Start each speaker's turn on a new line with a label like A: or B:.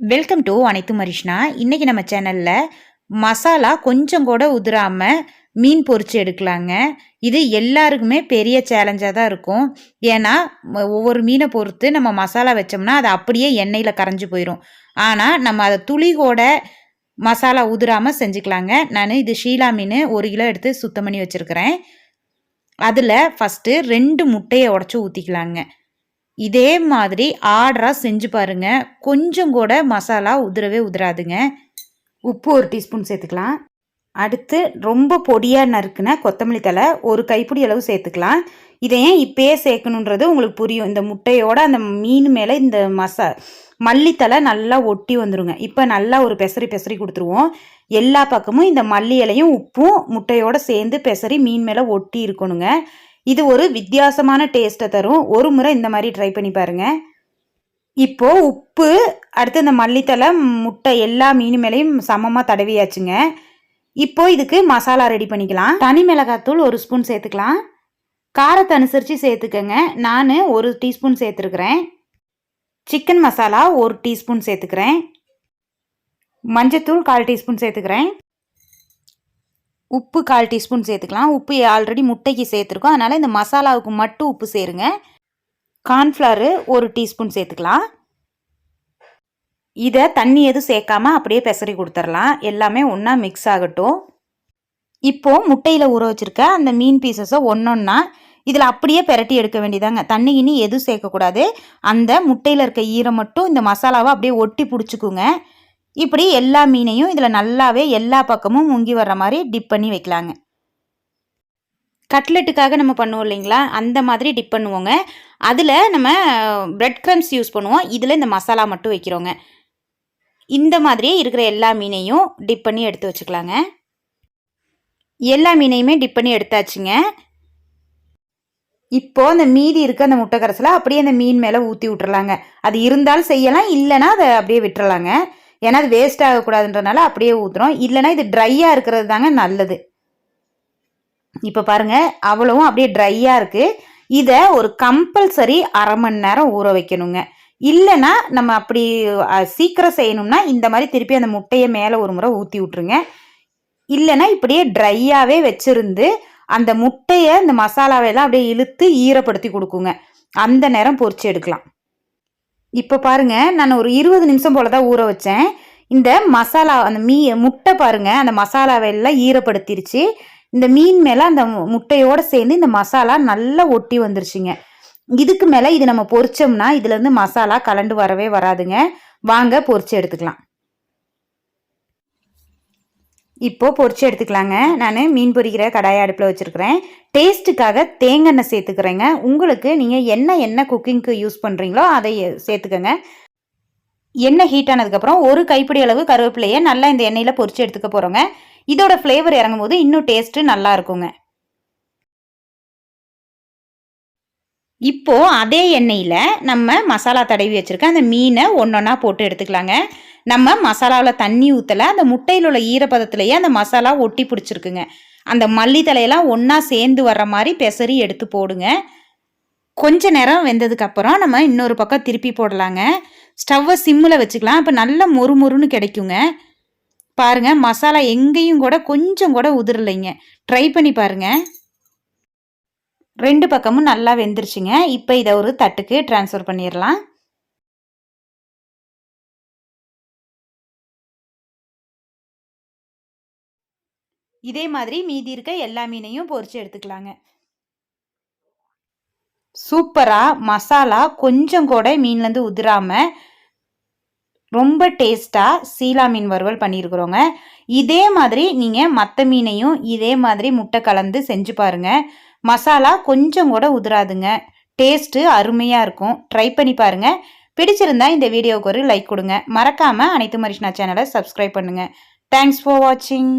A: Welcome to அனைத்து மரிஷ்னா. இன்னைக்கு நம்ம சேனலில் மசாலா கொஞ்சம் கூட உதிராம மீன் பொரிச்சு எடுக்கலாங்க. இது எல்லாருக்குமே பெரிய சேலஞ்சாக தான் இருக்கும். ஏன்னா ஒவ்வொரு மீனை பொறுத்து நம்ம மசாலா வச்சோம்னா அது அப்படியே எண்ணெயில் கரைஞ்சு போயிடும் ஆனால் நம்ம அதை துளி கூட மசாலா உதிராமல் செஞ்சுக்கலாங்க. நான் இது ஷீலா மீன் ஒரு கிலோ எடுத்து சுத்தம் பண்ணி வச்சுருக்கிறேன். அதில் ஃபஸ்ட்டு ரெண்டு முட்டையை உடச்சி ஊற்றிக்கலாங்க இதே மாதிரி ஆர்டராக செஞ்சு பாருங்க. கொஞ்சம் கூட மசாலா உதிரவே உதிராதுங்க. உப்பு ஒரு டீஸ்பூன் சேர்த்துக்கலாம். அடுத்து ரொம்ப பொடியாக நறுக்குன கொத்தமல்லி தழை ஒரு கைப்பிடி அளவு சேர்த்துக்கலாம். இதை ஏன் இப்பயே சேர்க்கணுன்றது உங்களுக்கு புரியும். இந்த முட்டையோட அந்த மீன் மேலே இந்த மசா மல்லித்தலை நல்லா ஒட்டி வந்துருங்க. இப்போ நல்லா ஒரு பெசரி பெசரி கொடுத்துருவோம். எல்லா பக்கமும் இந்த மல்லி இலையும் உப்பும் முட்டையோடு சேர்ந்து பெசரி மீன் மேலே ஒட்டி இருக்கணுங்க. இது ஒரு வித்தியாசமான டேஸ்ட்டை தரும். ஒரு முறை இந்த மாதிரி ட்ரை பண்ணி பாருங்க. இப்போது உப்பு அடுத்து இந்த மல்லித்தலை முட்டை எல்லா மீன் மேலேயும் சமமாக தடவியாச்சுங்க. இப்போ இதுக்கு மசாலா ரெடி பண்ணிக்கலாம். தனி மிளகாத்தூள் ஒரு ஸ்பூன் சேர்த்துக்கலாம். காரத்தை அனுசரித்து சேர்த்துக்கங்க. நான் ஒரு டீஸ்பூன் சேர்த்துருக்குறேன். சிக்கன் மசாலா ஒரு டீஸ்பூன் சேர்த்துக்கிறேன். மஞ்சத்தூள் கால் டீஸ்பூன் சேர்த்துக்கிறேன். உப்பு கால் டீஸ்பூன் சேர்த்துக்கலாம். உப்பு ஆல்ரெடி முட்டைக்கு சேர்த்துருக்கோம். அதனால் இந்த மசாலாவுக்கு மட்டும் உப்பு சேருங்க. கார்ன்ஃப்ளவரு ஒரு டீஸ்பூன் சேர்த்துக்கலாம். இதை தண்ணி எதுவும் சேர்க்காம அப்படியே பெசரி கொடுத்துடலாம். எல்லாமே ஒன்றா மிக்ஸ் ஆகட்டும். இப்போது முட்டையில் ஊற வச்சுருக்க அந்த மீன் பீசஸை ஒன்றொன்னா இதில் அப்படியே பெரட்டி எடுக்க வேண்டியதாங்க. தண்ணி கிண்ணி எதுவும் சேர்க்கக்கூடாது. அந்த முட்டையில் இருக்க ஈரம் மட்டும் இந்த மசாலாவை அப்படியே ஒட்டி பிடிச்சிக்குங்க. இப்படி எல்லா மீனையும் இதில் நல்லாவே எல்லா பக்கமும் முங்கி வர்ற மாதிரி டிப் பண்ணி வைக்கலாங்க. கட்லெட்டுக்காக நம்ம பண்ணுவோம் இல்லைங்களா? அந்த மாதிரி டிப் பண்ணுவோங்க. அதில் நம்ம பிரெட் க்ரம்ஸ் யூஸ் பண்ணுவோம். இதில் இந்த மசாலா மட்டும் வைக்கிறோங்க. இந்த மாதிரியே இருக்கிற எல்லா மீனையும் டிப் பண்ணி எடுத்து வச்சுக்கலாங்க. எல்லா மீனையுமே டிப் பண்ணி எடுத்தாச்சுங்க. இப்போ அந்த மீதி இருக்க அந்த முட்டை கரைசலை அப்படியே அந்த மீன் மேலே ஊற்றி விட்டுறலாங்க. அது இருந்தாலும் செய்யலாம் இல்லைன்னா அதை அப்படியே விட்டுறலாங்க. ஏன்னா அது வேஸ்ட் ஆகக்கூடாதுன்றனால அப்படியே ஊற்றுறோம் இல்லைன்னா இது ட்ரையாக இருக்கிறது தாங்க நல்லது. இப்போ பாருங்கள் அவ்வளவும் அப்படியே ட்ரையாக இருக்குது இதை ஒரு கம்பல்சரி அரை மணி நேரம் ஊற வைக்கணுங்க. இல்லைன்னா நம்ம அப்படி சீக்கிரம் செய்யணும்னா இந்த மாதிரி திருப்பி அந்த முட்டையை மேலே ஒரு முறை ஊற்றி விட்ருங்க இல்லைன்னா இப்படியே ட்ரையாகவே வச்சுருந்து அந்த முட்டையை இந்த மசாலாவையெல்லாம் அப்படியே இழுத்து ஈரப்படுத்தி கொடுக்குங்க. அந்த நேரம் பொரிச்சு எடுக்கலாம். இப்போ பாருங்க நான் ஒரு இருபது நிமிஷம் போல தான் ஊற வச்சேன். இந்த மசாலா அந்த மீ முட்டை பாருங்க அந்த மசாலாவை எல்லாம் ஈரப்படுத்திருச்சு. இந்த மீன் மேலே அந்த மு- சேர்ந்து இந்த மசாலா நல்லா ஒட்டி வந்துருச்சுங்க. இதுக்கு மேலே இது நம்ம பொரிச்சோம்னா இதுலேருந்து மசாலா கலண்டு வரவே வராதுங்க. வாங்க பொரிச்சு எடுத்துக்கலாம். இப்போது பொரிச்சு எடுத்துக்கலாங்க. நான் மீன் பொரிக்கிற கடாயை அடுப்பில் வச்சுருக்கிறேன். டேஸ்ட்டுக்காக தேங்காய் சேர்த்துக்கிறேங்க. உங்களுக்கு நீங்கள் என்ன என்ன குக்கிங்க்கு யூஸ் பண்ணுறீங்களோ அதை சேர்த்துக்கோங்க. எண்ணெய் ஹீட் ஆனதுக்கப்புறம் ஒரு கைப்பிடி அளவு கருவேப்பிலையை நல்லா இந்த எண்ணெயில் பொறிச்சு எடுத்துக்க போகிறோங்க இதோட ஃப்ளேவர் இறங்கும் போது இன்னும் டேஸ்ட்டு நல்லா இருக்குங்க. இப்போ அதே எண்ணெயில் நம்ம மசாலா தடவி வச்சுருக்க அந்த மீனை ஒன்றொன்னா போட்டு எடுத்துக்கலாங்க. நம்ம மசாலாவில் தண்ணி ஊற்றலை அந்த முட்டையில் உள்ள ஈரப்பதத்திலேயே அந்த மசாலா ஒட்டி பிடிச்சிருக்குங்க. அந்த மல்லித்தலையெல்லாம் ஒன்றா சேர்ந்து வர்ற மாதிரி பெசரி எடுத்து போடுங்க. கொஞ்ச நேரம் வெந்ததுக்கப்புறம் நம்ம இன்னொரு பக்கம் திருப்பி போடலாங்க. ஸ்டவ்வை சிம்மில் வச்சுக்கலாம். அப்போ நல்ல மொறு மொறுன்னு கிடைக்குங்க. பாருங்க மசாலா எங்கேயும் கூட கொஞ்சம் கூட உதிரலைங்க. ட்ரை பண்ணி பாருங்க. ரெண்டு பக்கமும் நல்லா வெந்துருச்சுங்க. இப்போ இதை ஒரு தட்டுக்கு ட்ரான்ஸ்ஃபர் பண்ணிடலாம். இதே மாதிரி மீதி இருக்க எல்லா மீனையும் பொறிச்சு எடுத்துக்கலாங்க. சூப்பராக மசாலா கொஞ்சம் கூட மீன்லேருந்து உதிராம ரொம்ப டேஸ்ட்டாக சீலா மீன் வறுவல் பண்ணியிருக்கிறோங்க இதே மாதிரி நீங்கள் மற்ற மீனையும் இதே மாதிரி முட்டை கலந்து செஞ்சு பாருங்க. மசாலா கொஞ்சம் கூட உதிராதுங்க. டேஸ்ட்டு அருமையாக இருக்கும். ட்ரை பண்ணி பாருங்க. பிடிச்சிருந்தா இந்த வீடியோவுக்கு ஒரு லைக் கொடுங்க. மறக்காமல் அனைத்து மரிஷ்னா சேனலை சப்ஸ்கிரைப் பண்ணுங்கள் தேங்க்ஸ் ஃபார் வாட்சிங்